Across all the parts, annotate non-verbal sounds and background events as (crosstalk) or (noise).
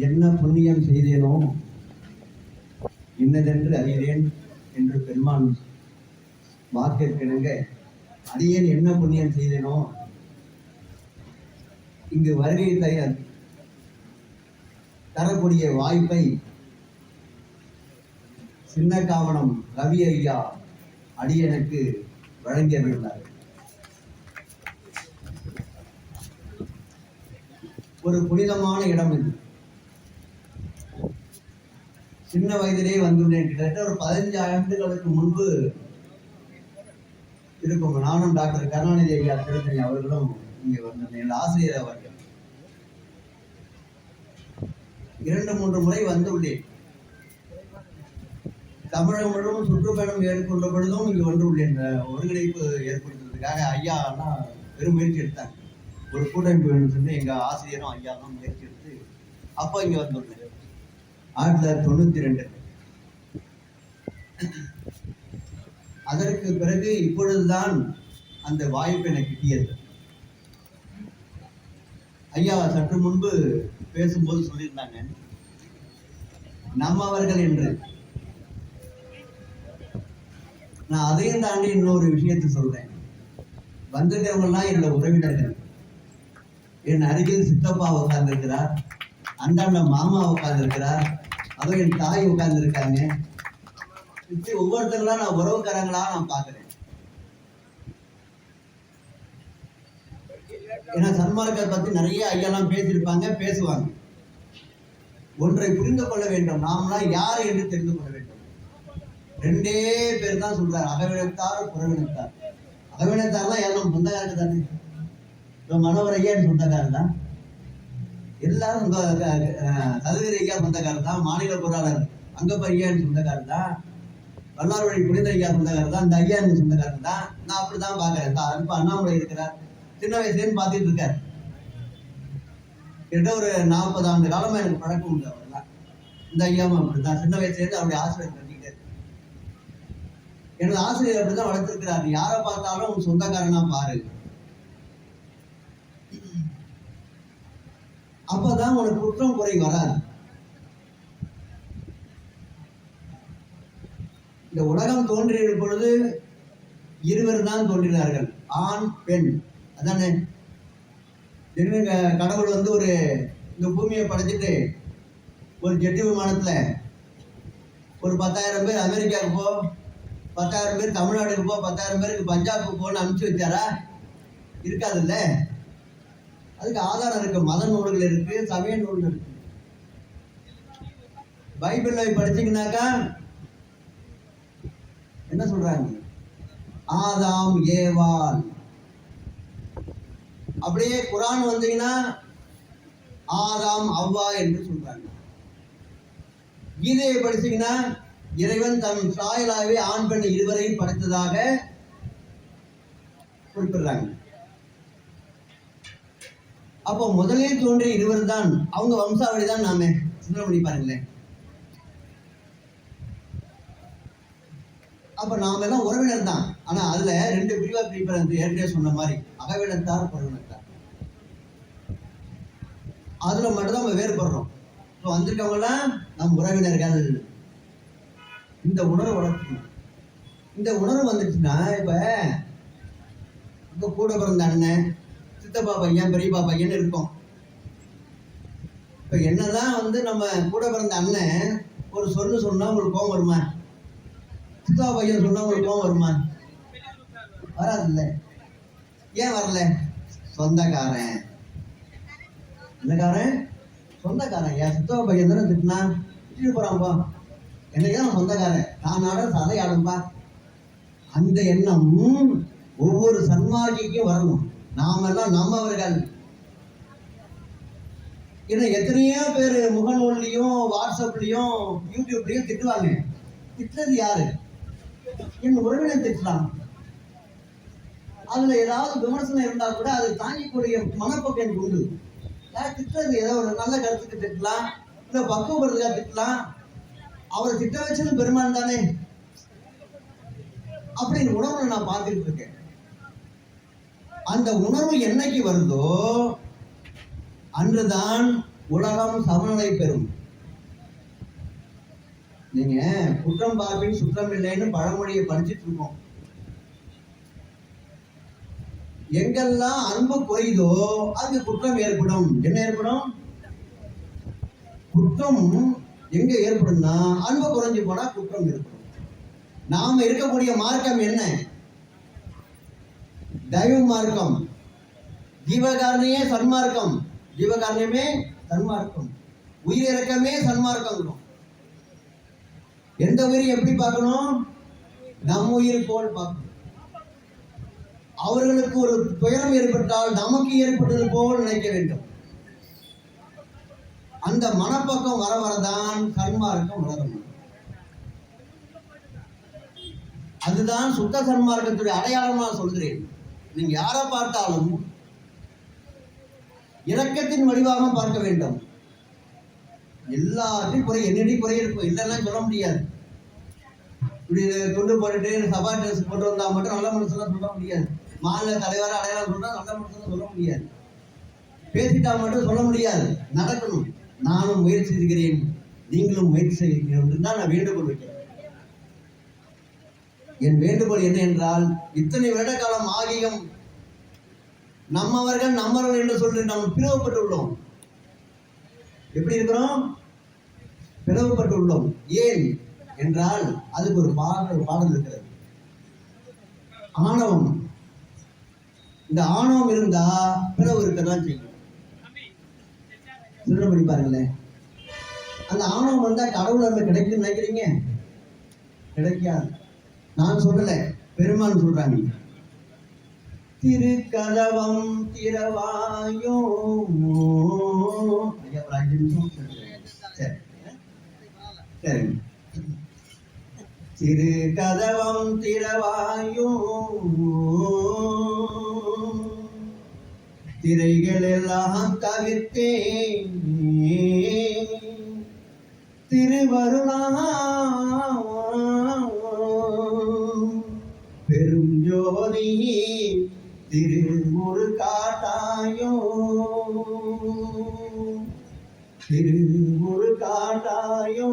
என்ன புண்ணியம் செய்தேனோ இன்னதென்று அறிகிறேன் என்று பெருமான் வாக்கிற்கிணங்க அடியேன் என்ன புண்ணியம் செய்தேனோ? இங்கு வருகை தயார் தரக்கூடிய வாய்ப்பை சின்ன காவணம் ரவி ஐயா அடியனுக்கு வழங்கியிருந்தார் ஒரு புனிதமான இடம் இது. சின்ன வயதிலே வந்துள்ளேன் கிட்டத்தட்ட ஒரு பதினஞ்சு ஆண்டுகளுக்கு முன்பு இருக்கும் நானும் டாக்டர் கருணாநிதி ஐயா திருத்தணி அவர்களும் இங்கே வந்திருந்தேன். ஆசிரியர் அவர்கள். இரண்டு மூன்று முறை வந்துள்ளேன் தமிழகம் முழுவதும் சுற்றுப்பயணம் மேற்கொண்ட பொழுதும் இங்கு வந்துள்ளேன் இந்த ஒருங்கிணைப்பு ஏற்படுத்துறதுக்காக ஐயா எல்லாம் பெரும் முயற்சி எடுத்தாங்க. ஒரு கூட்டமைப்பு வேணும்னு சொல்லி எங்க ஆசிரியரும் ஐயா தான் முயற்சி எடுத்து அப்போ இங்க வந்துள்ளேன் ஆயிரத்தி தொள்ளாயிரத்தி தொண்ணூத்தி ரெண்டு. அதற்கு பிறகு இப்பொழுதுதான் அந்த வாய்ப்பு எனக்கு கிட்டியது. ஐயா சற்று முன்பு பேசும்போது சொல்லியிருந்தாங்க நம்மவர்கள் என்று. நான் அதையும் தாண்டி இன்னொரு விஷயத்தை சொல்றேன். வந்திருக்கிறவங்கலாம் என்னோட உறவினர்கள். என் அருகில் சித்தப்பா உட்கார்ந்திருக்கிறார். அந்தாண்ட மாமா உட்கார்ந்து இருக்கிறார் அதுவும் என் தாய் உட்கார்ந்து இருக்காங்க இப்படி ஒவ்வொருத்தங்களா நான் உறவுக்காரங்களா நான் பாக்குறேன் ஏன்னா சன்மார்க்கத்தை பத்தி நிறைய ஐயாலாம் பேசியிருப்பாங்க பேசுவாங்க. ஒன்றை புரிந்து கொள்ள வேண்டும். நாமெல்லாம் யார் என்று தெரிந்து கொள்ள வேண்டும். ரெண்டே பேர் தான் சொல்றாரு. அகவினத்தார் புறவினத்தார். அகவினத்தார்லாம் எல்லாம் சொந்தக்காரங்க தானே. இப்போ மனோகர் ஐயா சொந்தக்காரர் தான் எல்லாரும் உங்க ஐயா சொந்தக்காரர் தான் மாநில பொருளாளர் அங்கப்ப ஐயா சொந்தக்காரர் தான் வல்லார்வழி புனித ஐயா சொந்தக்காரர் தான் இந்த ஐயா சொந்தக்காரர் தான் நான் அப்படிதான் பாக்குறேன் இந்த அன்பு அண்ணாமலை இருக்கிறார். சின்ன வயசுலேருந்து பார்த்துட்டு இருக்கார். கிட்ட ஒரு நாற்பது ஆண்டு காலமா எனக்கு பழக்கம் உண்டு அவர்லாம் இந்த ஐயாவும் அப்படிதான். சின்ன வயசுலேருந்து அவருடைய ஆசிரியர் பண்ணிட்டார் எனது ஆசிரியர் அப்படிதான் வளர்த்திருக்கிறார். யாரை பார்த்தாலும் உன் சொந்தக்காரனா பாரு. அப்பதான் உனக்கு குற்றம் குறை வராது. இந்த உலகம் தோன்றிய பொழுது இருவர் தான் தோன்றினார்கள் ஆண் பெண். அதானே? என்ன கடவுள் வந்து ஒரு இந்த பூமியை படைச்சிட்டு ஒரு ஜெட்டி விமானத்துல ஒரு பத்தாயிரம் பேர் அமெரிக்காவுக்கு போ பத்தாயிரம் பேர் தமிழ்நாடுக்கு போ பத்தாயிரம் பேருக்கு பஞ்சாபுக்கு போன்னு அனுப்பிச்சு வச்சாரா? இருக்காதுல்ல? அதுக்கு ஆதாரம் இருக்கு மத நூல்கள் இருக்கு சமய நூல்கள் இருக்கு. பைபிள்ல படிச்சீங்கன்னாக்கா என்ன சொல்றாங்க? ஆதாம் ஏவால் அப்படியே குரான் வந்தீங்கன்னா ஆதாம் அவ்வா என்று சொல்றாங்க. கீதையை படிச்சீங்கன்னா இறைவன் தன் சாயலாவே ஆண் பெண் இருவரையும் படைத்ததாக குறிப்பிடுறாங்க. அப்போ முதலே தோன்றிய இருவர் தான் அவங்க வம்சாவளி தான் நாம. சிந்தனை பண்ணி பாருங்களேன். அப்ப நாம எல்லாம் உறவினர் தான் ஆனா அதுல ரெண்டு பிரிவா பிரிப்பது ஏற்கனவே சொன்ன மாதிரி அகவினத்தார் புறவினத்தார் அதுல மட்டும்தான் நம்ம வேறுபடுறோம். ஸோ வந்திருக்கவங்களாம் நம் உறவினர்கள். இந்த உணர்வு வளர்க்கணும் இந்த உணர்வு வந்துச்சுன்னா இப்ப இப்ப கூட பிறந்த அண்ணன் சித்தப்பா பையன் பெரியப்பா பையன் இருக்கும். இப்ப என்னதான் வந்து நம்ம கூட பிறந்த அண்ணன் ஒரு சொல்லு சொன்னா உங்களுக்கு கோவம் வருமா? சித்தப்பா பையன் சொன்னா உங்களுக்கு கோவம் வருமா? வராதுல்ல. ஏன் வரல? சொந்தக்காரன். சொந்தக்காரன்? சொந்தக்காரன். என் சித்தப்பா பையன் தானே திட்டினா? திட்டிட்டு போறான்பா எனக்கு தான் சொந்தக்காரன்? நான் ஆட சதை ஆடும்பா அந்த எண்ணம் ஒவ்வொரு சன்மார்க்கிக்கும் வரணும். நாமெல்லாம் நம்மவர்கள். ஏன்னா எத்தனையோ பேர் முகநூல்லையும் வாட்ஸ்அப்லையும் யூடியூப்லையும் திட்டுவாங்க. திட்டுறது யாரு? என் உறவினர் திட்டலாம். அதுல ஏதாவது விமர்சனம் இருந்தா கூட அது தாங்கிக்கூடிய மனப்போக்கு எனக்கு உண்டு. யார் திட்டுறது? ஏதோ ஒரு நல்ல கருத்துக்கு திட்டலாம். இல்ல பக்குவப்படுறதுக்காக திட்டலாம். அவரை திட்ட வச்சது பெருமான் தானே. அப்படின்னு உணவுல நான் பார்த்துட்டு இருக்கேன். அந்த உணர்வு என்னைக்கு வருதோ அன்றுதான் உலகம் சமநிலை பெறும். நீங்க குற்றம் பார்ப்பின் சுற்றம் இல்லைன்னு பழமொழியை படிச்சுட்டு இருக்கோம். எங்கெல்லாம் அன்பு குறையுதோ அங்கு குற்றம் ஏற்படும். என்ன ஏற்படும்? குற்றம் எங்க ஏற்படும்னா அன்பு குறைஞ்சு போனா குற்றம் ஏற்படும். நாம இருக்கக்கூடிய மார்க்கம் என்ன? தெய்வ மார்க்கம் ஜீவகாரணியே சன்மார்க்கம். ஜீவகாரணியமே சன்மார்க்கம். உயிரிறக்கமே சன்மார்க்கம் எந்த உயிரை எப்படி பார்க்கணும்? நம் உயிர் போல் பார்க்கணும். அவர்களுக்கு ஒரு துயரம் ஏற்பட்டால் நமக்கு ஏற்பட்டது போல் நினைக்க வேண்டும். அந்த மனப்பக்கம் வர வரதான் சன்மார்க்கம் வளரும் அதுதான் சுத்த சன்மார்க்கத்துடைய அடையாளமாக சொல்கிறேன் நீங்க யாரை பார்த்தாலும் இலக்கத்தின் வடிவாக பார்க்க வேண்டும். எல்லாத்தையும் குறை என்னடி குறை இருக்கும் இல்லைன்னா சொல்ல முடியாது. இப்படி கொண்டு போட்டுட்டு சபா ட்ரெஸ் போட்டு வந்தா மட்டும் நல்ல மனுஷனா சொல்ல முடியாது. மாநில தலைவராக அடையாளம் சொன்னா நல்ல மனுஷனா சொல்ல முடியாது. பேசிட்டா மட்டும் சொல்ல முடியாது. நடக்கணும். நானும் முயற்சி செய்கிறேன். நீங்களும் முயற்சி செய்கிறீர்கள் தான் நான் வேண்டுகோள் வைக்கிறேன். என் வேண்டுகோள் என்ன என்றால் இத்தனை வருட காலம் ஆகியும் நம்மவர்கள் நம்மவர்கள் என்று சொல்லி நாம் பிளவுபட்டுள்ளோம் எப்படி இருக்கிறோம்? பிளவுபட்டுள்ளோம் ஏன் என்றால் அதுக்கு ஒரு பாடல் பாடல் இருக்கிறது. ஆணவம். இந்த ஆணவம் இருந்தா பிளவு இருக்கதான் செய்யும். சிறுபடி பாருங்களேன். அந்த ஆணவம் வந்தா கடவுள் இருந்து கிடைக்கும்னு நினைக்கிறீங்க? கிடைக்காது. நான் சொல்லல பெருமான் சொல்றாங்க. திருக்கதவம் திரவாயோ ஐயா, ஒரு அஞ்சு நிமிஷம் சரி. சரி. திரு கதவம் திரவாயோ திரைகள் எல்லாம் தவிர்த்தேன். திருவருளாம் ஜோதி திருமுரு காட்டாயோ திருமுரு காட்டாயோ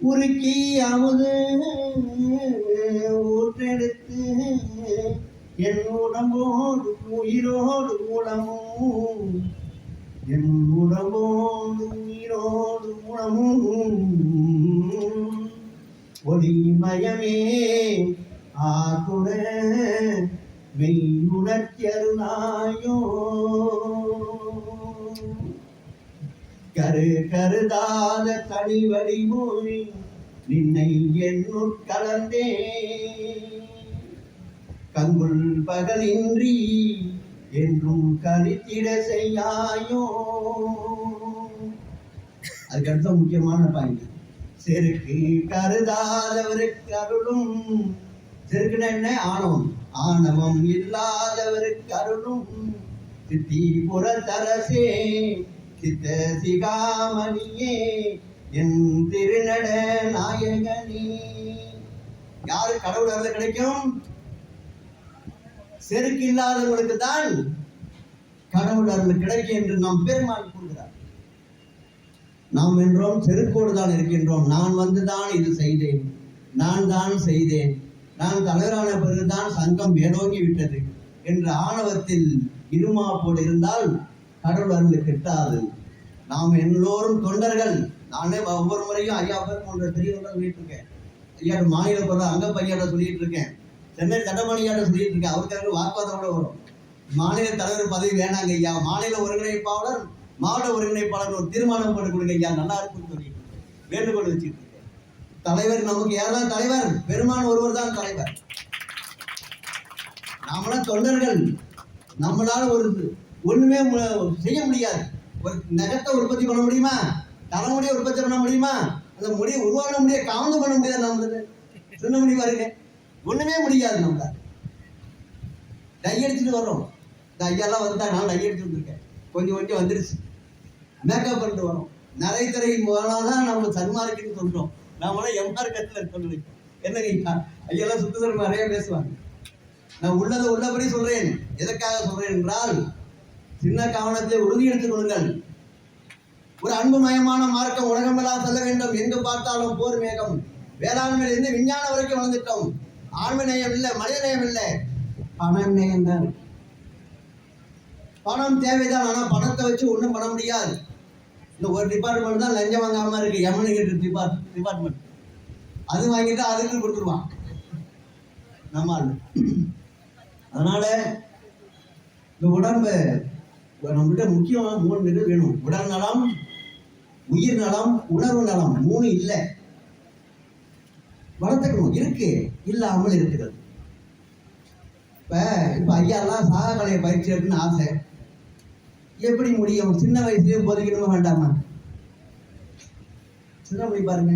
உருக்கி அமுது ஊற்றெடுத்து என் உடம்போடு உயிரோடு மூலமும் என் உடம்போடு உயிரோடு மூலமும் ஒளிமயமே ஆகுட மெய்யுணர்த்தியருளாயோ. கரு கருதாத கனிவடி மொழி நின்னை என்னுட் கலந்தே. கங்குள் பகலின்றி என்றும் கருத்திட செய்யாயோ. அதுக்கடுத்த முக்கியமான பாயிண்ட். செருக்கு கருதாதவருக்கு அருளும் செருக்குன்னா என்ன? ஆணவம். ஆணவம் இல்லாதவருக்கு அருளும். சித்தி புறத்தரசே சித்த சிகாமணியே என் திருநட நாயகனே. யாரு கடவுள் அருள் கிடைக்கும்? செருக்கு இல்லாதவர்களுக்கு தான் கடவுள் அருள் கிடைக்கும் என்று நாம் பெருமாள் கூறுகிறார். நாம் என்றோம் செருக்கோடு தான் இருக்கின்றோம். நான் வந்து தான் இது செய்தேன். நான் தான் செய்தேன். நான் தலைவரான பிறகுதான் சங்கம் மேலோங்கி விட்டது என்ற ஆணவத்தில் இருமாப்போடு இருந்தால் கடவுள் அருள் கிட்டாது. நாம் எல்லோரும் தொண்டர்கள். நானே ஒவ்வொரு முறையும் ஐயா பேர் போன்ற பெரியவர்கள் சொல்லிட்டு இருக்கேன் ஐயா மாநில பொருள் அங்க பையாட்ட சொல்லிட்டு இருக்கேன் சென்னை தண்டமணியாட்ட சொல்லிட்டு இருக்கேன் அவருக்காக வாக்குவாதம் கூட வரும். மாநில தலைவர் பதவி வேணாங்க ஐயா. மாநில ஒருங்கிணைப்பாளர் மாவட்ட ஒருங்கிணைப்பாளர் ஒரு தீர்மானம் போட்டு கொடுங்க ஐயா. நல்லா இருக்கும்னு சொல்லிட்டு வேண்டுகோள் வச்சுட்டு தலைவர் நமக்கு யாரெல்லாம் தலைவர்? பெருமான் ஒருவர் தான் தலைவர். நாமெல்லாம் தொண்டர்கள். நம்மளால ஒரு ஒண்ணுமே மு- செய்ய முடியாது. ஒரு நகத்தை உற்பத்தி பண்ண முடியுமா? தலைமுடியை உற்பத்தி பண்ண முடியுமா? அந்த முடியை உருவாக்க முடிய காவந்து பண்ண முடியாது நம்மளுக்கு சொன்ன முடியுமா இருக்கு? ஒண்ணுமே முடியாது நம்மளால. டை அடிச்சுட்டு வர்றோம். இந்த ஐயாலாம் வந்தா நான் டை அடிச்சு வந்திருக்கேன். கொஞ்சம் கொஞ்சம் வந்துருச்சு. மேக்கப் பண்ணிட்டு வரோம் நிறைய திரை மூலம்தான் நம்ம சன்மார்க்குன்னு சொல்றோம். நாமெல்லாம் எம்மார்க்கத்தில் இருக்கணும் என்னங்க ஐயெல்லாம் சுத்தத்தில் நிறைய பேசுவாங்க. நான் உள்ளதை உள்ளபடி சொல்றேன். எதற்காக சொல்றேன் என்றால் சின்ன கவனத்தை உறுதி எடுத்துக் கொள்ளுங்கள். ஒரு அன்புமயமான மார்க்கம் உலகமெல்லாம் செல்ல வேண்டும். எங்கு பார்த்தாலும் போர் மேகம். வேளாண்மையில் இருந்து விஞ்ஞானம் வரைக்கும் வளர்ந்துட்டோம். ஆண்மை நேயம் இல்லை மனித நேயம் இல்லை. பணம் நேயம் தான் பணம் தேவைதான். ஆனால் பணத்தை வச்சு ஒன்றும் பண்ண முடியாது. இந்த ஒரு டிபார்ட்மெண்ட் தான் லஞ்சம் வாங்காம இருக்கு. எமனுகிட்ட டிபார்ட் டிபார்ட்மெண்ட் அது வாங்கிட்டு அதுக்கு கொடுத்துருவான். நம்ம ஆளு. அதனால இந்த உடம்பு நம்மகிட்ட முக்கியமான மூணு இது வேணும். உடல் நலம் உயிர் நலம் உணர்வு நலம் மூணு இல்லை. வளர்த்துக்கணும். இருக்கு. இல்லாமல் இருக்கிறது. இப்ப இப்ப ஐயாலாம் சாகக்கலையை பயிற்சி எடுக்கணும்னு ஆசை. எப்படி முடியும்? சின்ன வயசுலயே போதிக்கணுமா வேண்டாமா? சின்ன போய் பாருங்க.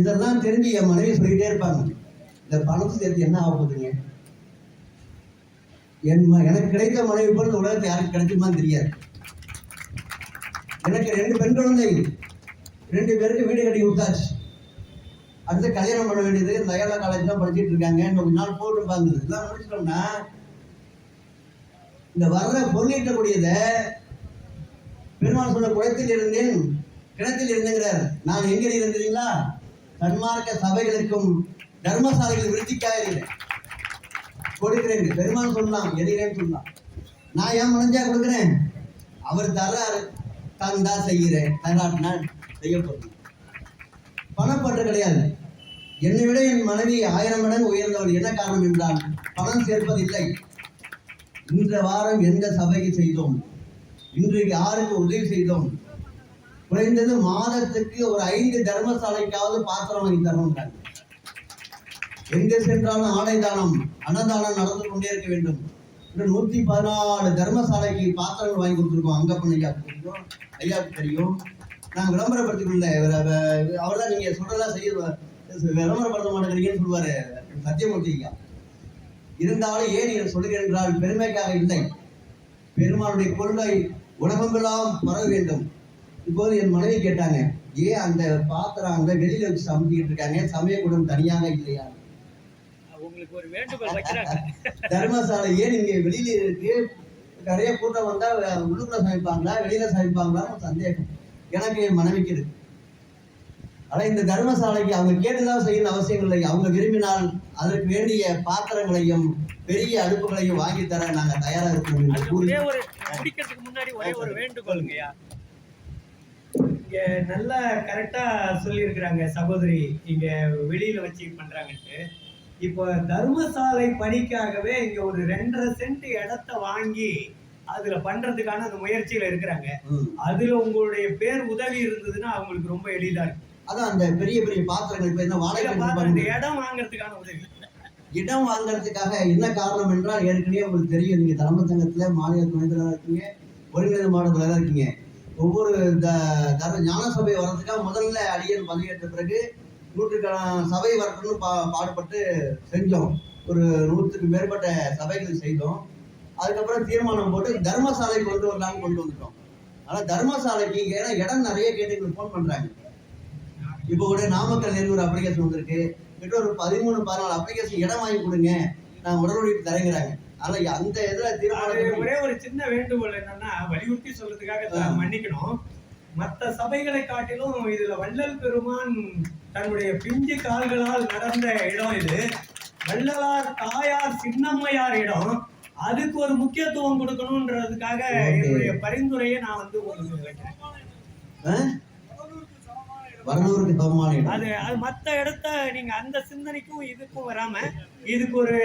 இதெல்லாம் தெரிஞ்சு என் மனைவி சொல்லிட்டே இருப்பாங்க. இந்த பணத்தை சேர்த்து என்ன ஆக போகுதுங்க? என் எனக்கு கிடைத்த மனைவி போல இந்த உலகத்தை யாருக்கு கிடைக்குமான்னு தெரியாது. எனக்கு ரெண்டு பெண் குழந்தை ரெண்டு பேருக்கு வீடு கட்டி கொடுத்தாச்சு. அடுத்து கல்யாணம் பண்ண வேண்டியது லயோலா காலேஜ் தான் படிச்சுட்டு இருக்காங்க இன்னும் கொஞ்ச நாள் போட்டு பாருங்க இதெல்லாம் முடிச்சிட்டோம்னா இந்த வர்ற பொருளீட்டக்கூடியத பெருமாள் சொன்ன குளத்தில் இருந்தேன் கிணத்தில் இருந்தேங்கிறார் நான் எங்கே இருந்தீங்களா? சன்மார்க்க சபைகளுக்கும் தர்மசாலைகள் விருத்திக்காக இருக்கிறேன் கொடுக்கிறேன். பெருமாள் சொல்லலாம் எதிரேன்னு சொல்லலாம் நான் ஏன் மனஞ்சா கொடுக்குறேன்? அவர் தர்றாரு. தந்தா செய்கிறேன் தராட்டினா செய்ய போறேன். பணப்பற்று கிடையாது. என்னை விட என் மனைவி ஆயிரம் மடங்கு உயர்ந்தவள் என்ன காரணம் என்றால் பணம் சேர்ப்பதில்லை. இந்த வாரம் எந்த சபைக்கு செய்தோம்? இன்றைக்கு யாருக்கு உதவி செய்தோம்? குறைந்தது மாதத்துக்கு ஒரு ஐந்து தர்மசாலைக்காவது பாத்திரம் வாங்கி தரணும் எங்க சென்றாலும் ஆடை தானம் அன்னதானம் நடந்து கொண்டே இருக்க வேண்டும். இன்னும் நூத்தி பதினாலு தர்மசாலைக்கு பாத்திரங்கள் வாங்கி கொடுத்துருக்கோம். அங்க ஐயாவுக்கு தெரியும் ஐயாவுக்கு தெரியும். நான் விளம்பரப்படுத்திக்கொள்ள அவர் தான் நீங்க சொல்றதெல்லாம் செய்ய விளம்பரப்படுத்த மாட்டேங்கிறீங்கன்னு சொல்லுவாரு சத்தியமூர்த்தி ஐயா. இருந்தாலும் ஏன் சொல்லுகிறேன் என்றால் பெருமைக்காக இல்லை. பெருமாளுடைய கொள்கை உலகமெல்லாம் பரவ வேண்டும். இப்போது என் மனைவி கேட்டாங்க ஏன் அந்த பாத்திரம் அங்க வெளியில வச்சு சமைச்சிட்டு இருக்காங்க? சமயக்கூடம் தனியாக இல்லையா? உங்களுக்கு ஒரு வேண்டுகோள் வைக்கிறாங்க. (laughs) தர்மசாலை ஏன் இங்க வெளியில இருக்கு? நிறைய கூட்டம் வந்தா உள்ளுக்குள்ள சமைப்பாங்களா? வெளியில சமைப்பாங்களான்னு சந்தேகம். எனக்கு என் மனைவிக்கு இருக்கு. ஆனா இந்த தர்மசாலைக்கு அவங்க கேட்டுதான் செய்யணும் அவசியம் இல்லை. அவங்க விரும்பினால் அதற்கு வேண்டிய பாத்திரங்களையும் பெரிய அடுப்புகளையும் வாங்கி தர நாங்க தயாரா இருக்கிறோம் என்று கூறி முடிக்கிறதுக்கு முன்னாடி ஒரே ஒரு வேண்டுகோளுங்கய்யா இங்க நல்லா கரெக்டா சொல்லியிருக்கிறாங்க சகோதரி. இங்க வெளியில வச்சு பண்றாங்கன்ட்டு. இப்போ தர்மசாலை பணிக்காகவே இங்க ஒரு ரெண்டரை சென்ட் இடத்த வாங்கி அதுல பண்றதுக்கான அந்த முயற்சியில இருக்கிறாங்க. அதுல உங்களுடைய பேர் உதவி இருந்ததுன்னா அவங்களுக்கு ரொம்ப எளிதா இருக்கும். அதான் அந்த பெரிய பெரிய பாத்திரங்கள் இப்ப என்ன வாடகை. இந்த இடம் வாங்குறதுக்கான உதவி இடம் வாங்குறதுக்காக என்ன காரணம் என்றால் ஏற்கனவே உங்களுக்கு தெரியும். நீங்க தலைமை சங்கத்துல மாநில துணைத் தலைவராக இருக்கீங்க. ஒருங்கிணைந்த மாவட்ட தலைவராக இருக்கீங்க. ஒவ்வொரு த- தர ஞான சபை வர்றதுக்காக முதல்ல அடியன் பதவியேற்ற பிறகு நூற்றுக்கான சபை வரணும்னு பா பாடுபட்டு செஞ்சோம். ஒரு நூற்றுக்கு மேற்பட்ட சபைகள் செய்தோம். அதுக்கப்புறம் தீர்மானம் போட்டு தர்மசாலை கொண்டு வரலாம்னு கொண்டு வந்துட்டோம். ஆனா தர்மசாலைக்கு ஏன்னா இடம் நிறைய கேட்டு எங்களுக்கு ஃபோன் பண்றாங்க. இப்போ கூட நாமக்கல் நேர்ந்து ஒரு அப்ளிகேஷன் வந்திருக்கு. கிட்ட ஒரு பதிமூணு பதினாலு அப்ளிகேஷன் இடம் வாங்கி கொடுங்க. நான் உடனடிக்கு தரங்கிறாங்க. ஆனா அந்த இதுல தீர்மானம் ஒரே ஒரு சின்ன வேண்டுகோள் என்னன்னா வலியுறுத்தி சொல்றதுக்காக மன்னிக்கணும். மற்ற சபைகளை காட்டிலும் இதுல வள்ளல் பெருமான் தன்னுடைய பிஞ்சு கால்களால் நடந்த இடம் இது. வள்ளலார் தாயார் சின்னம்மையார் இடம். அதுக்கு ஒரு முக்கியத்துவம் கொடுக்கணும்ன்றதுக்காக. என்னுடைய பரிந்துரையை நான் வந்து உங்களுக்கு வரலூருக்கு சமமான இடம். அது அது மற்ற இடத்த நீங்க அந்த சிந்தனைக்கும் இதுக்கும் வராம இதுக்கு ஒரு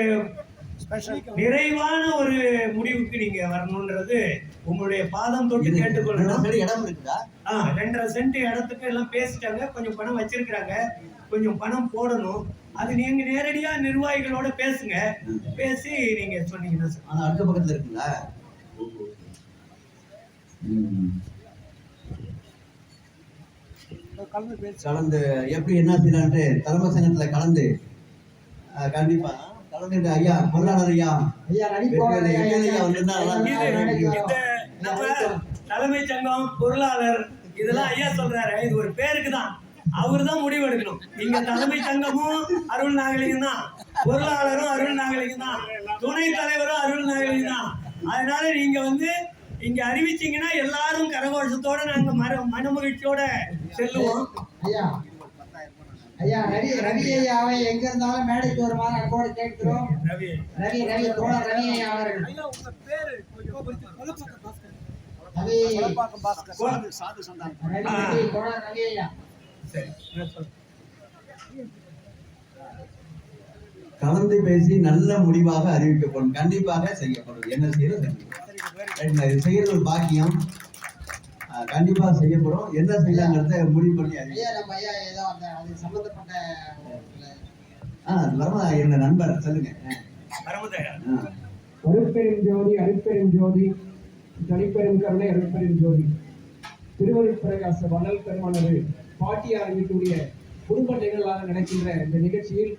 நிறைவான ஒரு முடிவுக்கு நீங்க வரணும்ன்றது உங்களுடைய பாதம் தொட்டு கேட்டுக்கொள்ளணும் இடம் இருக்குதா? ஆ, ரெண்டரை சென்ட் இடத்துக்கு எல்லாம் பேசிட்டாங்க. கொஞ்சம் பணம் வச்சிருக்கிறாங்க. கொஞ்சம் பணம் போடணும். அது நீங்க நேரடியா நிர்வாகிகளோட பேசுங்க. பேசி நீங்க சொன்னீங்கன்னா அடுத்த பக்கத்துல இருக்குங்களா. கலந்து எப்படி என்ன செய்யலான்ட்டு தலைமை சங்கத்துல கலந்து. கண்டிப்பா. கலந்து ஐயா பொருளாளர் ஐயா. ஐயா தலைமைச் சங்கம் பொருளாளர் இதெல்லாம் ஐயா சொல்றாரு. இது ஒரு பேருக்கு தான் அவர் தான் முடிவு எடுக்கணும் இங்க தலைமைச் சங்கமும் அருள் நாகலிங்கம் தான் பொருளாளரும் அருள் நாகலிங்கம் தான் துணை தலைவரும் அருள் நாகலிங்கம் தான் அதனால நீங்க வந்து இங்க அறிவிச்சீங்கன்னா எல்லாரும் கரகோஷத்தோட நாங்க மர மனமகிழ்ச்சியோட செல்லுவோம். ஐயா ஐயா ரவி ரவி ஐயாவை எங்க இருந்தாலும் மேடைக்கு வருமாறு அன்போடு கேட்கிறோம். ரவி. ரவி ரவி தோழர் ரவி ஐயா அவர்கள். ரவி. ரவி ரவி தோழர் ரவி ஐயா. சரி நான் சொல்றேன். கலந்து பேசி நல்ல முடிவாக அறிவிக்கப்படும் கண்டிப்பாக செய்யப்படும். என்ன செய்யறது இது செய்யறது ஒரு பாக்கியம் கண்டிப்பா செய்யப்படும். என்ன செய்யலாங்கிறத முடிவு பண்ணி ஐயா நம்ம ஐயா ஏதோ அந்த அது சம்பந்தப்பட்ட ஆஹ் வரமா என்ன நண்பர் சொல்லுங்க. அருட்பெரும் ஜோதி அருட்பெரும் ஜோதி தனிப்பெரும் கருணை அருட்பெரும் ஜோதி. திருவருட்பிரகாச வள்ளல் பெருமானது பாட்டியார் வீட்டுடைய குடும்ப நிகழ்வாக நடக்கின்ற இந்த நிகழ்ச்சியில்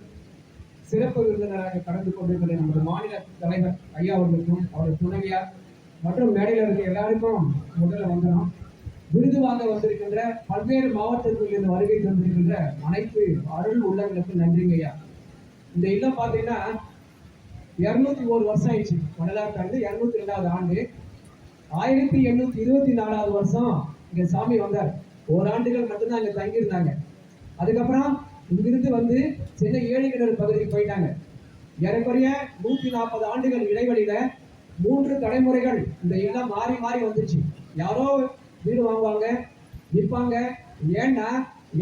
சிறப்பு விருந்தினராக கலந்து கொண்டிருக்கிற நமது மாநில தலைவர் ஐயா அவர்களுக்கும் அவரது துணைவியார் மற்றும் மேடையில் இருக்க எல்லாருக்கும் முதல்ல வந்துடும் விருது வாங்க வந்திருக்கின்ற பல்வேறு மாவட்டத்தில் வருகை தந்திருக்கின்ற அனைத்து அருள் உள்ளங்களுக்கு நன்றிங்க ஐயா. இந்த இல்லம் பார்த்தீங்கன்னா இரநூத்தி ஒரு வருஷம் ஆயிடுச்சு. வரலாற்று ஆண்டு இரநூத்தி ரெண்டாவது ஆண்டு. ஆயிரத்தி எண்ணூத்தி இருபத்தி நாலாவது வருஷம் இங்க சாமி வந்தார். ஓராண்டுகள் மட்டும்தான் இங்க தங்கியிருந்தாங்க. அதுக்கப்புறம் இங்கிருந்து வந்து சென்னை ஏழிகிணறு பகுதிக்கு போயிட்டாங்க. ஏறக்குறைய நூத்தி நாற்பது ஆண்டுகள் இடைவெளியில மூன்று தலைமுறைகள் இந்த இடம் மாறி மாறி வந்துச்சு யாரோ வீடு வாங்குவாங்க விற்பாங்க. ஏன்னா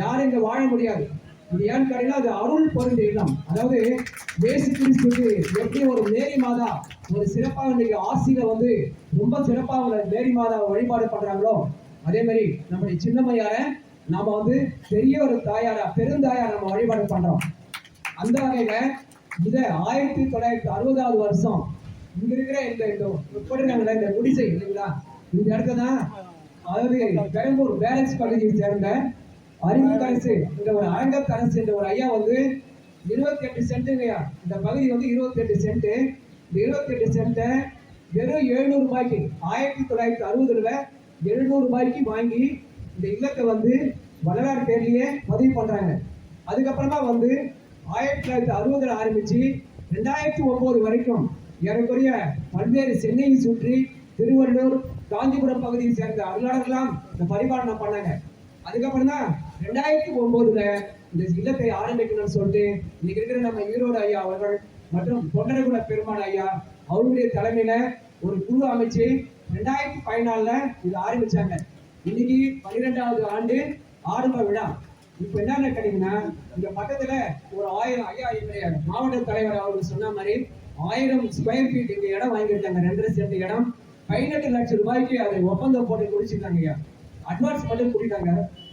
யாரும் இங்க வாழ முடியாது. இது ஏன்னு கேட்டீங்கன்னா அது அருள் பொருந்த இல்லம். அதாவது இயேசு கிறிஸ்துக்கு எப்படி ஒரு மேரி மாதா ஒரு சிறப்பாக இன்னைக்கு ஆசியில வந்து ரொம்ப சிறப்பாக அவங்க மேரி மாதாவை வழிபாடு பண்றாங்களோ அதே மாதிரி நம்முடைய சின்னம்மையார நாம வந்து பெரிய ஒரு தாயாரா பெருந்தாயார் நம்ம வழிபாடு பண்றோம். அந்த வகையில இதை ஆயிரத்தி தொள்ளாயிரத்தி அறுபதாவது வருஷம் இங்க இருக்கிற இந்த இந்த உட்படுறாங்களே இந்த குடிசை இல்லைங்களா? இந்த இடத்துல தான் அதாவது பெரம்பூர் பேலன்ஸ் பகுதியை சேர்ந்த அறிவுக்கரசு இந்த ஒரு அரங்கக்கரசு என்ற ஒரு ஐயா வந்து இருபத்தி எட்டு சென்ட்டுங்கய்யா இந்த பகுதி வந்து இருபத்தி எட்டு சென்ட் இந்த இருபத்தி எட்டு சென்ட்டை வெறும் எழுநூறு ரூபாய்க்கு ஆயிரத்தி தொள்ளாயிரத்தி அறுபதுல எழுநூறு ரூபாய்க்கு வாங்கி இந்த இல்லத்தை வந்து வள்ளலார் பேர்லயே பதிவு பண்றாங்க. அதுக்கப்புறமா வந்து ஆயிரத்தி தொள்ளாயிரத்தி அறுபதுல ஆரம்பிச்சு ரெண்டாயிரத்தி ஒன்பது வரைக்கும் ஏறக்குறைய பல்வேறு சென்னையை சுற்றி திருவள்ளூர் காஞ்சிபுரம் பகுதியை சேர்ந்த அருளாளர்களாம் இந்த பரிபாலனை பண்ணாங்க. அதுக்கப்புறம் தான் ரெண்டாயிரத்தி ஒன்பதுல இந்த இல்லத்தை ஆரம்பிக்கணும்னு சொல்லிட்டு இன்னைக்கு இருக்கிற நம்ம ஈரோடு ஐயா அவர்கள் மற்றும் தொண்டரகுல பெருமாள் ஐயா அவருடைய தலைமையில ஒரு குழு அமைச்சு ரெண்டாயிரத்தி பதினாலுல இது ஆரம்பிச்சாங்க. இன்னைக்கு பன்னிரெண்டாவது ஆண்டு ஆரம்ப விழா. இப்ப என்னென்ன கேட்டீங்கன்னா இந்த பக்கத்துல ஒரு ஆயிரம் ஐயா என்னுடைய மாவட்ட தலைவர் அவர்கள் சொன்ன மாதிரி ஆயிரம் ஸ்கொயர் ஃபீட் இங்க இடம் வாங்கியிருக்காங்க. ரெண்டரை சென்ட் இடம். பதினெட்டு லட்சம் ரூபாய்க்கு அதை ஒப்பந்தம் போட்டு குடிச்சிருக்காங்க ஐயா. அட்வான்ஸ் மட்டும் கொடுத்தாங்க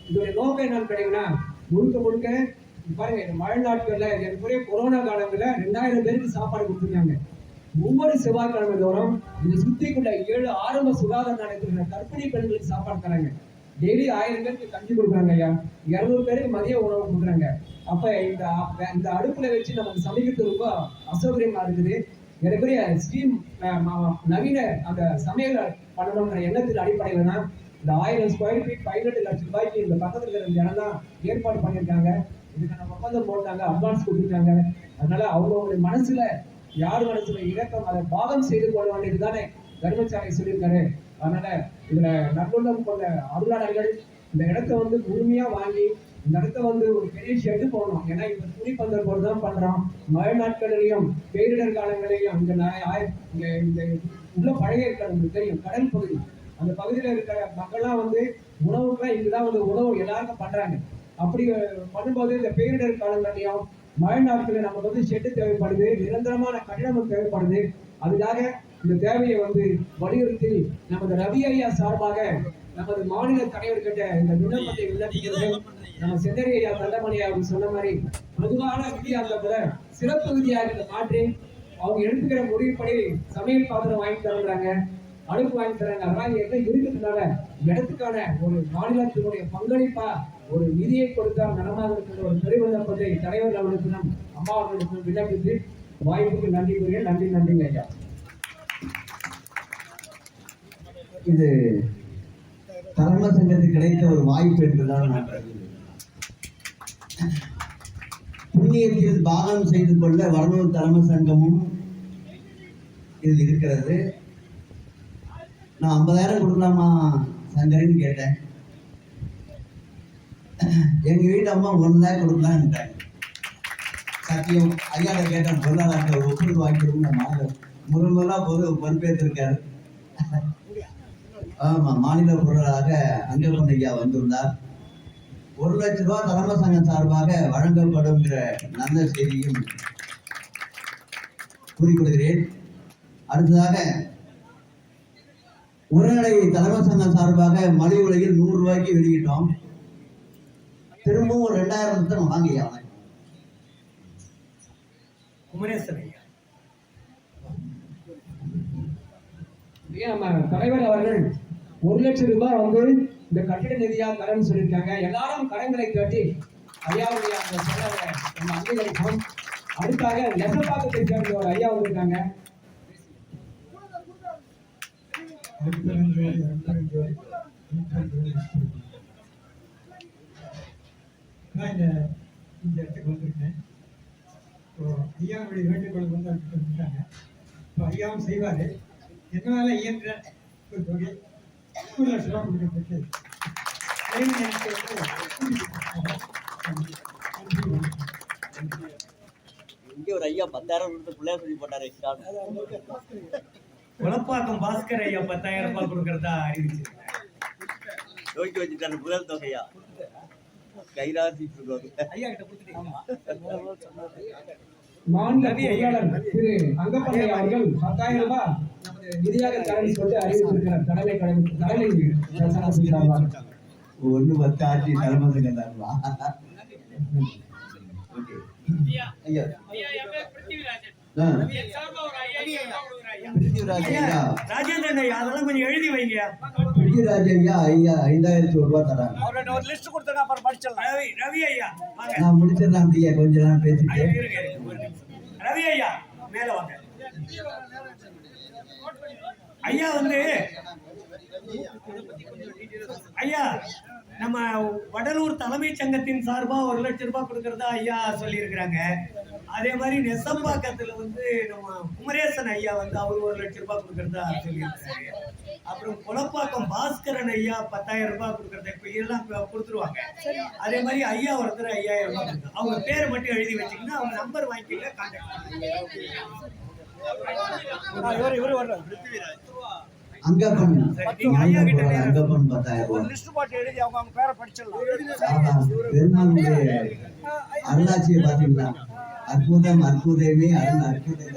இதோட நோக்கம் என்னன்னு கேட்டீங்கன்னா முழுக்க முழுக்க பாருங்க இந்த மழை நாட்கள்ல எனக்குரிய கொரோனா காலங்களில் ரெண்டாயிரம் பேருக்கு சாப்பாடு கொடுத்துருக்காங்க. ஒவ்வொரு செவ்வாய்க்கிழமை தோறும் இதை சுத்திக்குள்ள ஏழு ஆரம்ப சுகாதார நிலையத்தில் கர்ப்பிணி பெண்களுக்கு சாப்பாடு தராங்க. டெய்லி ஆயிரம் பேருக்கு கஞ்சி கொடுக்குறாங்க ஐயா. இருநூறு பேருக்கு மதிய உணவு கொடுக்குறாங்க. அப்ப இந்த இந்த அடுப்புல வச்சு நமக்கு சமைக்கிறது ரொம்ப அசௌகரியமா இருக்குது. எனக்குரிய ஸ்டீம் நவீன அந்த சமையல் பண்ணணுங்கிற எண்ணத்தின் அடிப்படையில தான் இந்த ஆயிரம் ஸ்கொயர் ஃபீட் பதினெட்டு லட்சம் ரூபாய்க்கு இந்த பக்கத்தில் இருக்கிற இந்த இடம் தான் ஏற்பாடு பண்ணியிருக்காங்க. இதுக்கான ஒப்பந்தம் போட்டாங்க அட்வான்ஸ் கொடுத்துருக்காங்க. அதனால அவங்களுடைய மனசுல யார் மனசுல இறக்கம் அதை பாகம் செய்து கொள்ள வேண்டியது தானே தர்மச்சாரி சொல்லியிருக்காரு. அதனால இதுல நல்லுள்ளம் கொண்ட அருளாளர்கள் இந்த இடத்த வந்து முழுமையா வாங்கி இந்த இடத்த வந்து ஒரு பெரிய ஷெட்டு போடணும். ஏன்னா இந்த துணி பந்தல் போட்டு தான் பண்றோம். மழை நாட்களிலையும் பேரிடர் காலங்களிலையும் இங்க இங்க இந்த உள்ள பழைய இருக்கிற உங்களுக்கு தெரியும் கடல் பகுதி. அந்த பகுதியில இருக்கிற மக்கள்லாம் வந்து உணவுக்குலாம் இங்கதான் வந்து உணவு எல்லாருக்கும் பண்றாங்க. அப்படி பண்ணும்போது இந்த பேரிடர் காலங்களையும் மழை நாட்களில் நமக்கு வந்து ஷெட்டு தேவைப்படுது. நிரந்தரமான கட்டிடமும் தேவைப்படுது. அதுக்காக இந்த தேவையை வந்து வலியுறுத்தி நமது ரவி ஐயா சார்பாக நமது மாநில தலைவர் கிட்ட இந்த விண்ணப்பத்தை விண்ணப்பிக்கிறது. நம்ம செந்தரி ஐயா தண்டமணி அவர் சொன்ன மாதிரி பொதுவான விதியாக கூட சிறப்பு விதியாக இதை மாற்றி. அவங்க எடுத்துக்கிற முடிவுப்படி சமையல் பாத்திரம் வாங்கி தருகிறாங்க அடுப்பு வாங்கி தராங்க. அதெல்லாம் எல்லாம் இருக்கிறதுனால இடத்துக்கான ஒரு மாநிலத்தினுடைய பங்களிப்பா ஒரு நிதியை கொடுத்தால் நலமாக இருக்கின்ற ஒரு பெருவிண்ணப்பத்தை தலைவர் அவர்களுக்கும் அம்மா அவர்களுக்கும் விண்ணப்பித்து வாய்ப்புக்கு நன்றி கூறிய நன்றி நன்றிங்க ஐயா. இது தர்ம சங்கத்துக்கு கிடைத்த ஒரு வாய்ப்பு என்றுதான் நான் புண்ணியத்தில் பாகம் செய்து கொள்ள வடலூர் தர்ம சங்கமும் இதில் இருக்கிறது. நான் ஐம்பதாயிரம் கொடுக்கலாமா சங்கரின்னு கேட்டேன். எங்க வீட்டு அம்மா ஒன் லேக் கொடுக்கலான்ட்டாங்க சத்தியம் ஐயாட்ட கேட்டேன் பொருளாதார ஒப்புதல் வாங்கிடுவோம் நான் முதல் முதலாக பொது பொறுப்பேற்றிருக்காரு. ஆமா மாநில பொருளாக அங்கப்பன் ஐயா வந்துள்ளார் ஒரு லட்ச ரூபாய் தலைமை சங்கம் சார்பாக வழங்கப்படுங்கிற நல்ல செய்தியும் கூறிக்கொள்கிறேன் அடுத்ததாக உரைநடை தலைமை சங்கம் சார்பாக மலிவு விலையில் நூறு ரூபாய்க்கு வெளியிட்டோம். திரும்பவும் ரெண்டாயிரம் தான் வாங்கியா? குமரேசன் ஐயா நம்ம தலைவர் அவர்கள் ஒரு லட்சம் ரூபாய் வந்து இந்த கட்டிட நிதியா தரேன்னு சொல்லியிருக்காங்க. எல்லாரும் கடன்களை கேட்டு ஐயாவுடைய அந்த செலவை நம்ம அங்கீகரிப்போம் அடுத்தாக நெசப்பாக்கத்தை சேர்ந்த ஒரு ஐயா வந்திருக்காங்க. நான் இந்த இந்த இடத்துக்கு வந்திருக்கேன். இப்போ ஐயாவுடைய வேண்டுகோள் வந்து அவர்கிட்ட வந்துட்டாங்க இப்போ ஐயாவும் செய்வார். என்னால் இயன்ற ஒரு தொகை ஒரு லட்ச ரூபா வந்து இங்கே ஒரு ஐயா பத்தாயிரம் கொடுத்து பிள்ளையார் சொல்லி போட்டாரு குளப்பாக்கம் பாஸ்கர் ஐயா பத்தாயிரம் ரூபாய் கொடுக்கறதா அறிவிச்சிருக்காங்க யோசிச்சு வச்சுட்டாரு புயல் தொகையா? கைராசி ஐயா கிட்ட கொடுத்துட்டீங்களா? மாநில பொருளாளர் திரு அங்கப்பள்ளி அவர்கள் பத்தாயிரம் ரூபாய் நிதியாக தரேன்னு சொல்லிட்டு அறிவித்திருக்கிறார் தலைமை கடமை தலைமை ஒண்ணு பத்து ஆட்சி தலைமை சங்கம் தான்வா ஓகே. ஐயா. ஆ. பிருத்திவிராஜ் ஐயா. ராஜேந்திரன் ஐயா அதெல்லாம் கொஞ்சம் எழுதி வைங்க. பிருத்திவிராஜ் ஐயா ஐயா ஐந்தாயிரத்தி ஒரு ரூபா தராங்க. அவர்கிட்ட ஒரு லிஸ்ட் கொடுத்துருங்க அப்புறம் படிச்சிடலாம். ரவி ரவி ஐயா வாங்க. நான் முடிச்சிடலாம் ஐயா கொஞ்ச நேரம் பேசிட்டு. ரவி ஐயா மேல வாங்க. ஐயா வந்து ஐயா நம்ம வடலூர் தலைமைச் சங்கத்தின் சார்பாக ஒரு லட்சம் ரூபாய் கொடுக்கறதா ஐயா சொல்லியிருக்கிறாங்க. அதே மாதிரி நெசம்பாக்கத்தில் வந்து நம்ம குமரேசன் ஐயா வந்து அவர் ஒரு லட்சம் ரூபாய் கொடுக்கறதா சொல்லியிருக்காரு அப்புறம் குளப்பாக்கம் பாஸ்கரன் ஐயா பத்தாயிரம் ரூபாய் கொடுக்கறத இப்போ இதெல்லாம் கொடுத்துருவாங்க. அதே மாதிரி ஐயா ஒருத்தர் ஐயாயிரம் ரூபாய் கொடுக்குறாங்க அவங்க பேரை மட்டும் எழுதி வச்சிங்கன்னா அவங்க நம்பர் வாங்கிக்கல கான்டாக்ட் இவர் இவர் வர்றாரு. பிருத்திவிராஜ் ஐயா கிட்ட நேரா- அங்கப்பன் பத்தாயிரம் ஒரு ரூபாய் லிஸ்ட் போட்டு எழுதி அவங்க அவங்க பேரை படிச்சிடலாம். ஆமா, பெருமானுடைய அருளாட்சியை பாத்தீங்களா அற்புதம் அற்புதமே அருள் அற்புதமே.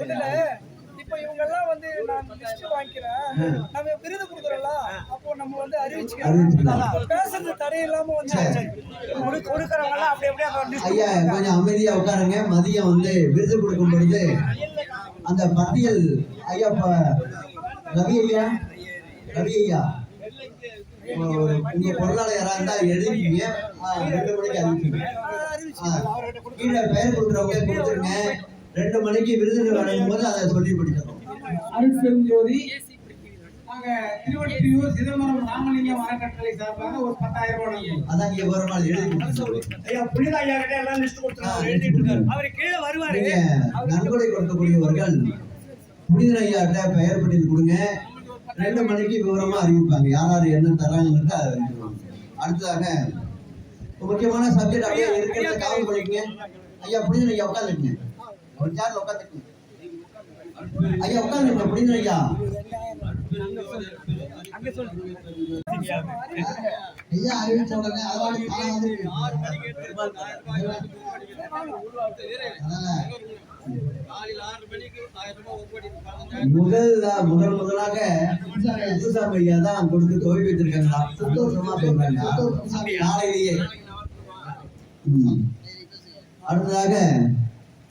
ஐயா கொஞ்சம் அமைதியா உட்காருங்க. மதியம் வந்து விருது கொடுக்கும் பொழுது அந்த பட்டியல் ஐயா ரவி ஐயா. ரவி ஐயா ஒரு உங்க பொருளாளர் யாரா இருந்தா எழுதிக்கீங்க ஆ, ரெண்டு மணிக்கு அறிவிச்சுங்க ஆ, கீழே பெயர் கொடுக்குறவங்க கொடுத்துருங்க. ரெண்டு மணிக்கு விருதுகள் வழங்கும் போது அதை சொல்லி படிச்சிடணும் அருட்பெரும் ஜோதி திருவள்ளியூர் சிதம்பரம் ராமலிங்கம் அறக்கட்டளை சார்பாக ஒரு பத்தாயிரம் ரூபாய் வழங்குவோம். அதான் இங்க ஒரு நாள் எழுதி ஐயா புனித ஐயா கிட்ட எல்லாம் லிஸ்ட் எழுதிட்டு இருக்காரு. அவரு கீழே வருவாரு. நன்கொடை கொடுக்கக்கூடியவர்கள் புனித ஐயாட்ட பெயர் பட்டியல் கொடுங்க. ரெண்டு மணிக்கு விவரமா அறிவிப்பாங்க. யார் யார் என்ன தராங்கன்னு அதை அறிவிப்பாங்க. அடுத்ததாக முக்கியமான சப்ஜெக்ட் அப்படியே இருக்கிறத காவல் பண்ணிக்கங்க ஐயா புனித ஐயா உட்காந்துருக்குங்க ஒரு சேர்ல உட்காந்துருக்குங்க ஐயா உட்காந்துருங்க புனித ஐயா? ஐயா அறிவிச்ச உடனே அதோட வந்து முதல் முதல் முதலாக குப்புசாமி ஐயா தான் கொடுத்து தொகை வைத்திருக்காங்க சந்தோஷமா சொல்றாங்க நாளையிலேயே அடுத்ததாக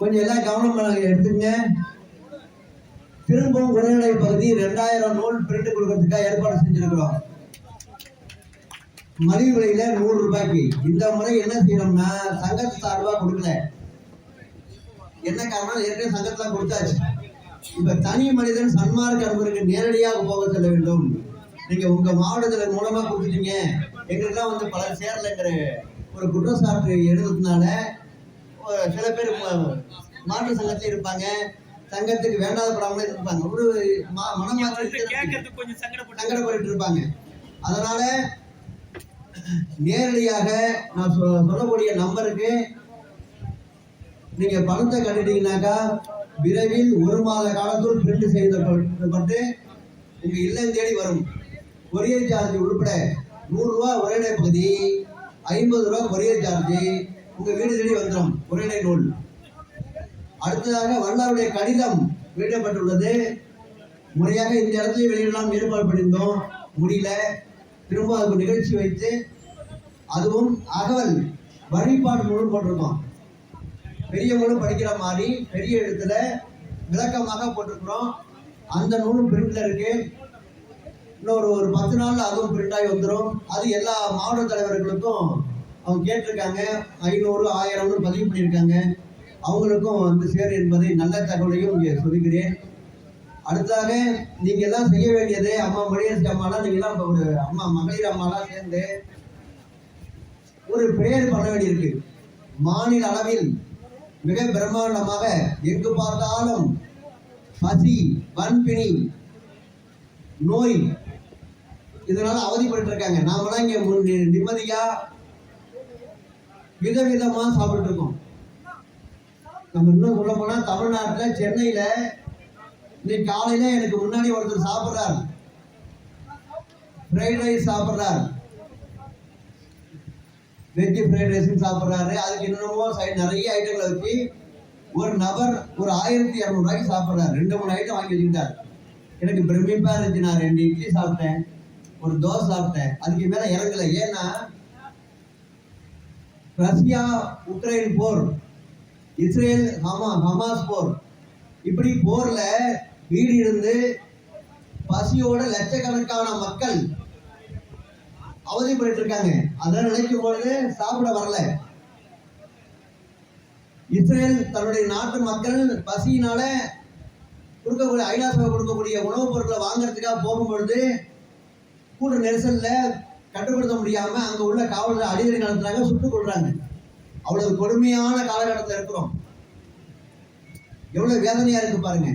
கொஞ்சம் எல்லாம் கவனம் எடுத்துங்க. திரும்பவும் உரைநடை பகுதி ரெண்டாயிரம் நூல் பிரிண்ட் கொடுக்கறதுக்காக ஏற்பாடு செஞ்சிருக்கிறோம். மலிவு விலையில நூறு ரூபாய்க்கு. இந்த முறை என்ன செய்யணும்னா சங்கத்து சார்பாக கொடுக்கல. என்ன காரணம் ஏற்கனவே சங்கத்துல கொடுத்தாச்சு. இப்ப தனி மனிதன் சன்மார்க்க அன்பருக்கு நேரடியாக போக செல்ல வேண்டும். நீங்க உங்க மாவட்டத்துல மூலமா கொடுத்துட்டீங்க. எங்களுக்கெல்லாம் வந்து பலர் சேரலைங்கிற ஒரு குற்றச்சாட்டு எழுதுறதுனால சில பேர் மாற்று சங்கத்துல இருப்பாங்க. சங்கத்துக்கு வேண்டாத படாமலே இருப்பாங்க. ஒரு மனமாற்றம் சங்கடப்பட்டு இருப்பாங்க. அதனால நேரடியாக நான் சொல்லக்கூடிய நம்பருக்கு நீங்க பணத்தை கட்டிட்டீங்கன்னாக்கா விரைவில் ஒரு மாத காலத்துள் பிரிண்ட் செய்யப்பட்டு உங்க இல்லம் தேடி வரும். கொரியர் சார்ஜ் உட்பட நூறுரூவா ரூபாய் ஒரேடை பகுதி ஐம்பது ரூபா கொரியர் சார்ஜ் உங்க வீடு தேடி வந்துடும் ஒரேடை நூல். அடுத்ததாக வல்லாருடைய கடிதம் வெளியிடப்பட்டுள்ளது. முறையாக இந்த இடத்துல வெளியிடலாம் ஏற்பாடு பண்ணியிருந்தோம் முடியல. திரும்ப அதுக்கு நிகழ்ச்சி வைத்து அதுவும் அகவல் வழிபாடு நூல் போட்டிருக்கோம். பெரியவங்களும் படிக்கிற மாதிரி பெரிய எழுத்துல விளக்கமாக போட்டிருக்கிறோம். அந்த நூலும் பிரிண்ட்ல இருக்கு. இன்னொரு ஒரு பத்து நாள்ல அதுவும் பிரிண்ட் ஆகி வந்துடும் அது எல்லா மாவட்ட தலைவர்களுக்கும் அவங்க கேட்டிருக்காங்க. ஐநூறு ஆயிரம்னு பதிவு பண்ணியிருக்காங்க. அவங்களுக்கும் வந்து சேரும் என்பதை நல்ல தகவலையும் இங்கே சொல்லுகிறேன் அடுத்தாக நீங்க எல்லாம் செய்ய வேண்டியது அம்மா மொழியரசி அம்மாலாம் நீங்க எல்லாம் ஒரு அம்மா மகளிர் அம்மாலாம் சேர்ந்து ஒரு பிரேயர் பண்ண வேண்டியிருக்கு. மாநில அளவில் மிக பிரம்மாண்டமாக எங்கு பார்த்தாலும் பசி வன்பிணி நோய் இதனால அவதிப்பட்டு இருக்காங்க நாமெல்லாம் இங்க மு- நிம்மதியா விதவிதமா சாப்பிட்டு இருக்கோம் நம்ம இன்னும் சொல்ல போனா தமிழ்நாட்டுல சென்னையில இன்னைக்கு காலையில எனக்கு முன்னாடி ஒருத்தர் சாப்பிடுறார். ஃப்ரைட் ரைஸ் சாப்பிடுறார். வெஜ் ஃப்ரைட் ரைஸ் சாப்பிடுறாரு. அதுக்கு என்னென்னமோ சைடு நிறைய ஐட்டங்களை வச்சு ஒரு நபர் ஒரு ஆயிரத்தி இரநூறுவாய்க்கு சாப்பிடுறாரு. ரெண்டு மூணு ஐட்டம் வாங்கி வச்சுக்கிட்டார். எனக்கு பிரமிப்பா இருந்துச்சு. நான் ரெண்டு இட்லி சாப்பிட்டேன். ஒரு தோசை சாப்பிட்டேன். அதுக்கு மேல இறங்கல. ஏன்னா ரஷ்யா உக்ரைன் போர். இஸ்ரேல் ஹமா ஹமாஸ் போர். இப்படி போர்ல வீடு இருந்து பசியோட லட்சக்கணக்கான மக்கள் அவதிப்பட்டு இருக்காங்க அதெல்லாம் நினைக்கும் பொழுது சாப்பிட வரல. இஸ்ரேல் தன்னுடைய நாட்டு மக்கள் பசியினால கொடுக்கக்கூடிய ஐலாசாவை கொடுக்கக்கூடிய உணவுப் பொருட்களை வாங்குறதுக்காக போகும்பொழுது கூட்ட நெரிசலில் கட்டுப்படுத்த முடியாம அங்க உள்ள காவலர் அடிதடி நடத்துறாங்க சுட்டுக் கொள்றாங்க அவ்வளவு கொடுமையான காலகட்டத்தில் இருக்கிறோம். எவ்வளவு வேதனையா இருக்கு பாருங்க.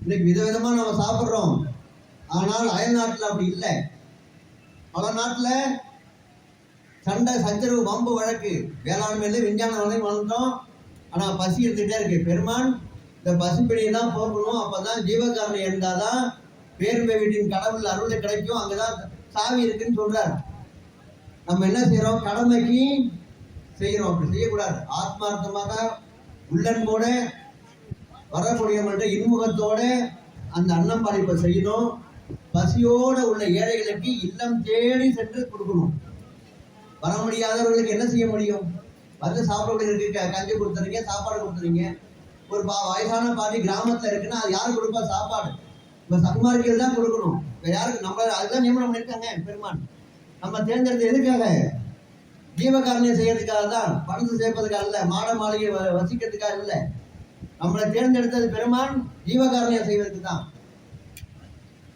இன்னைக்கு விதவிதமா நம்ம சாப்பிட்றோம். ஆனால் அயல் நாட்டில் அப்படி இல்லை. பல நாட்டில் சண்டை சச்சரவு வம்பு வழக்கு. வேளாண்மையில விஞ்ஞான வளையம் வளர்ந்தோம். ஆனால் பசி இருந்துட்டே இருக்கு. பெருமான் இந்த பசிப்பிடியை தான் போகணும் ஜீவகாரணம் ஜீவகாரணி இருந்தாதான் பேருமை வீட்டின் கடவுள் அருளை கிடைக்கும். அங்கே தான் சாவி இருக்குன்னு சொல்கிறார் நம்ம என்ன செய்கிறோம் கடமைக்கு செய்கிறோம் அப்படி செய்யக்கூடாது. ஆத்மார்த்தமாக உள்ளன்போட வரக்கூடியவங்கள்ட்ட இன்முகத்தோட அந்த அன்னம் படைப்பை செய்யணும். பசியோட உள்ள ஏழைகளுக்கு இல்லம் தேடி சென்று கொடுக்கணும். வர முடியாதவர்களுக்கு என்ன செய்ய முடியும்? வந்து சாப்பிடக்கூடிய க- கஞ்சி கொடுத்துறீங்க சாப்பாடு கொடுத்துறீங்க. ஒரு பா வயசான பாட்டி கிராமத்துல இருக்குன்னா அது யாரு கொடுப்பா? சாப்பாடு. இப்ப சன்மார்க்கிகள் தான் கொடுக்கணும். இப்ப யாருக்கு? நம்ம அதுதான் நியமனம் பண்ணிருக்காங்க பெருமான். நம்ம தேர்ந்தெடுத்து எதுக்காக? ஜீவகாரணியம் செய்யறதுக்காக தான் பணத்தை சேர்ப்பதுக்காக இல்ல மாட மாளிகை வ- வசிக்கிறதுக்காக இல்ல. நம்மளை தேர்ந்தெடுத்தது பெருமான் ஜீவகாரணியம் செய்வதற்கு தான்.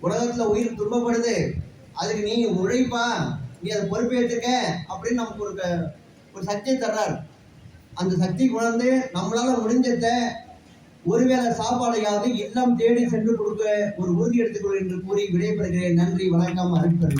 உலகத்துல உயிர் துன்பப்படுது. அதுக்கு நீ உழைப்பா. நீ அதை பொறுப்பேற்றுக்க அப்படின்னு நமக்கு ஒரு ஒரு சக்தியை தர்றார். அந்த சக்தி உணர்ந்து நம்மளால முடிஞ்சத ஒருவேளை சாப்பாடையாவது இல்லம் தேடி சென்று கொடுக்க ஒரு உறுதி எடுத்துக்கொள் என்று கூறி விடைபெறுகிறேன். நன்றி வணக்கம் அறிவிப்பது